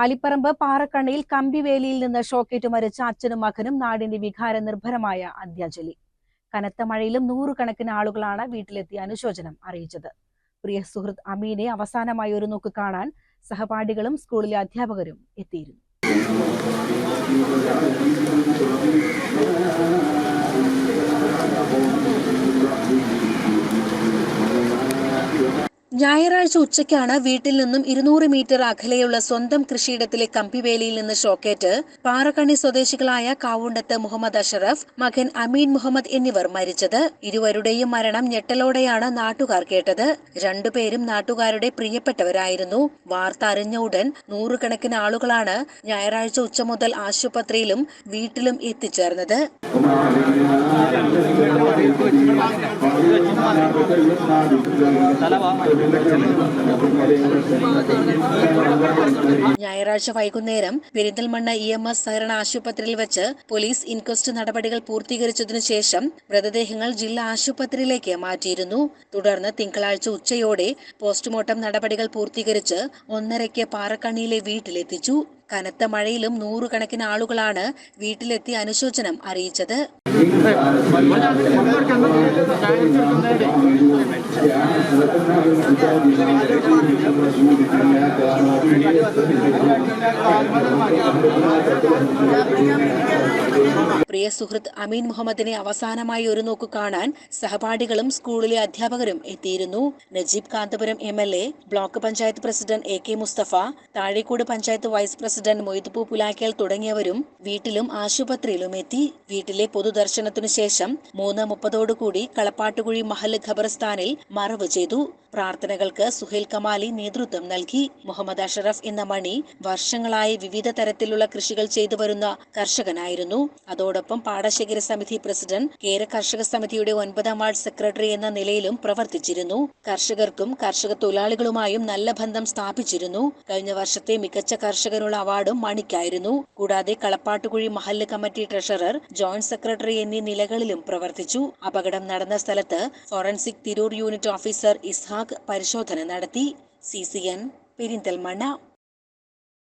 ആലിപ്പറമ്പ് പാറക്കണ്ണയിൽ കമ്പിവേലിയിൽ നിന്ന് ഷോക്കേറ്റ് മരിച്ച അച്ഛനും മകനും നാടിന്റെ വികാര നിർഭരമായ അന്ത്യാഞ്ജലി. കനത്ത മഴയിലും നൂറുകണക്കിന് ആളുകളാണ് വീട്ടിലെത്തി അനുശോചനം അറിയിച്ചത്. പ്രിയ സുഹൃത്ത് അമീനെ അവസാനമായി ഒരു നോക്ക് കാണാൻ സഹപാഠികളും സ്കൂളിലെ അധ്യാപകരും എത്തിയിരുന്നു. ഞായറാഴ്ച ഉച്ചയ്ക്കാണ് വീട്ടിൽ നിന്നും ഇരുന്നൂറ് മീറ്റർ അകലെയുള്ള സ്വന്തം കൃഷിയിടത്തിലെ കമ്പിവേലിയിൽ നിന്ന് ഷോക്കേറ്റ് പാറക്കണ്ണി സ്വദേശികളായ കാവുണ്ടത്ത് മുഹമ്മദ് അഷറഫ് മകൻ അമീൻ മുഹമ്മദ് എന്നിവർ മരിച്ചത്. ഇരുവരുടെയും മരണം ഞെട്ടലോടെയാണ് നാട്ടുകാർ കേട്ടത്. രണ്ടുപേരും നാട്ടുകാരുടെ പ്രിയപ്പെട്ടവരായിരുന്നു. വാർത്ത അറിഞ്ഞ ഉടൻ നൂറുകണക്കിന് ആളുകളാണ് ഞായറാഴ്ച ഉച്ച മുതൽ ആശുപത്രിയിലും വീട്ടിലും എത്തിച്ചേർന്നത്. ഞായറാഴ്ച വൈകുന്നേരം പെരിന്തൽമണ്ണ ഇ എം എസ് സഹകരണ ആശുപത്രിയിൽ വെച്ച് പോലീസ് ഇൻക്വസ്റ്റ് നടപടികൾ പൂർത്തീകരിച്ചതിനു ശേഷം മൃതദേഹങ്ങൾ ജില്ലാ ആശുപത്രിയിലേക്ക് മാറ്റിയിരുന്നു. തുടർന്ന് തിങ്കളാഴ്ച ഉച്ചയോടെ പോസ്റ്റ്മോർട്ടം നടപടികൾ പൂർത്തീകരിച്ച് ഒന്നരയ്ക്ക് പാറക്കണ്ണിയിലെ വീട്ടിലെത്തിച്ചു. കനത്ത മഴയിലും നൂറുകണക്കിന് ആളുകളാണ് വീട്ടിലെത്തി അനുശോചനം അറിയിച്ചത്. പ്രിയ സുഹൃത്ത് അമീൻ മുഹമ്മദിനെ അവസാനമായി ഒരു നോക്കു കാണാൻ സഹപാഠികളും സ്കൂളിലെ അധ്യാപകരും എത്തിയിരുന്നു. Najeeb Kanthapuram M L A block panchayat president A K Musthafa Thazhekode panchayat vice president Moithupu Pulakkel തുടങ്ങിയവരും വീട്ടിലും ആശുപത്രിയിലും എത്തി. വീട്ടിലെ പൊതുദർശനത്തിനു ശേഷം മൂന്ന് മുപ്പതോടുകൂടി കളപ്പാട്ടുകുഴി മഹൽ ഖബർസ്ഥാനിൽ മറവ് ചെയ്തു. പ്രാർത്ഥനകൾക്ക് സുഹേൽ കമാലി നേതൃത്വം നൽകി. മുഹമ്മദ് അഷറഫ് എന്ന മണി വർഷങ്ങളായി വിവിധ തരത്തിലുള്ള കൃഷികൾ ചെയ്തു വരുന്ന കർഷകനായിരുന്നു. അതോടൊപ്പം പാടശേഖര സമിതി പ്രസിഡന്റ് കേര കർഷക സമിതിയുടെ ഒൻപതാം വാർഡ് സെക്രട്ടറി എന്ന നിലയിലും പ്രവർത്തിച്ചിരുന്നു. കർഷകർക്കും കർഷക തൊഴിലാളികളുമായും നല്ല ബന്ധം സ്ഥാപിച്ചിരുന്നു. കഴിഞ്ഞ വർഷത്തെ മികച്ച കർഷകനുള്ള അവാർഡും മണിക്കായിരുന്നു. കൂടാതെ കളപ്പാട്ടുകുഴി മഹല്ല് കമ്മിറ്റി ട്രഷറർ ജോയിന്റ് സെക്രട്ടറി എന്നീ നിലകളിലും പ്രവർത്തിച്ചു. അപകടം നടന്ന സ്ഥലത്ത് ഫോറൻസിക് തിരൂർ യൂണിറ്റ് ഓഫീസർ പരിശോധന നടത്തി. C C N Perinthalmanna